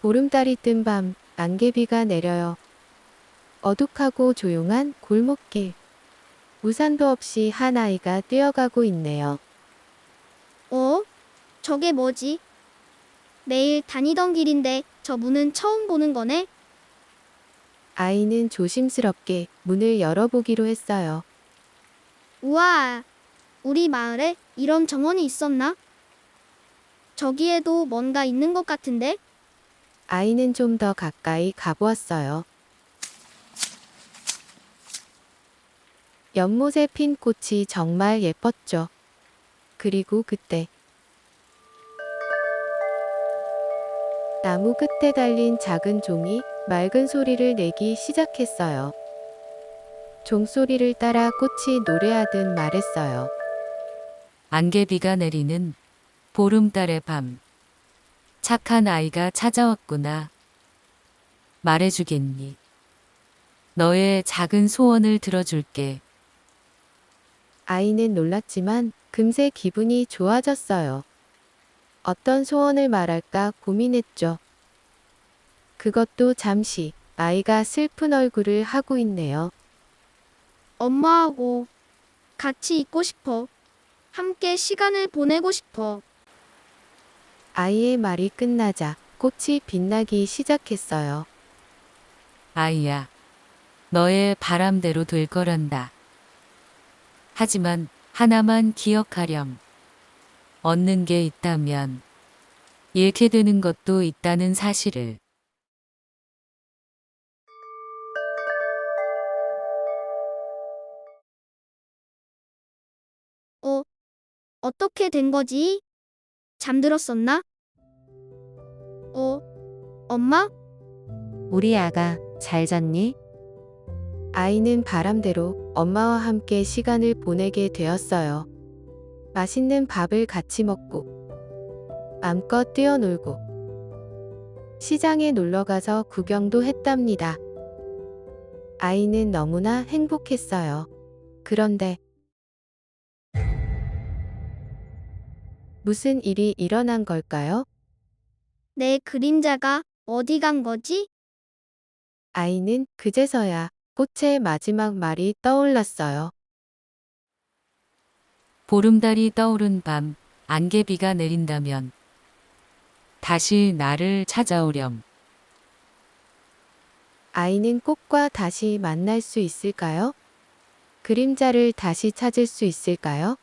보름달이 뜬 밤, 안개비가 내려요. 어둑하고 조용한 골목길. 우산도 없이 한 아이가 뛰어가고 있네요. 어? 저게 뭐지? 매일 다니던 길인데 저 문은 처음 보는 거네? 아이는 조심스럽게 문을 열어보기로 했어요. 우와, 우리 마을에 이런 정원이 있었나? 저기에도 뭔가 있는 것 같은데? 아이는 좀 더 가까이 가보았어요. 연못에 핀 꽃이 정말 예뻤죠. 그리고 그때 나무 끝에 달린 작은 종이 맑은 소리를 내기 시작했어요. 종소리를 따라 꽃이 노래하듯 말했어요. 안개비가 내리는 보름달의 밤. 착한 아이가 찾아왔구나. 말해주겠니? 너의 작은 소원을 들어줄게. 아이는 놀랐지만 금세 기분이 좋아졌어요. 어떤 소원을 말할까 고민했죠. 그것도 잠시 아이가 슬픈 얼굴을 하고 있네요. 엄마하고 같이 있고 싶어. 함께 시간을 보내고 싶어. 아이의 말이 끝나자 꽃이 빛나기 시작했어요. 아이야, 너의 바람대로 될 거란다. 하지만 하나만 기억하렴. 얻는 게 있다면 잃게 되는 것도 있다는 사실을. 어, 어떻게 된 거지? 잠들었었나? 어, 엄마? 우리 아가 잘 잤니? 아이는 바람대로 엄마와 함께 시간을 보내게 되었어요. 맛있는 밥을 같이 먹고 맘껏 뛰어놀고 시장에 놀러 가서 구경도 했답니다. 아이는 너무나 행복했어요. 그런데 무슨 일이 일어난 걸까요? 내 그림자가 어디 간 거지? 아이는 그제서야 꽃의 마지막 말이 떠올랐어요. 보름달이 떠오른 밤, 안개비가 내린다면 다시 나를 찾아오렴. 아이는 꽃과 다시 만날 수 있을까요? 그림자를 다시 찾을 수 있을까요?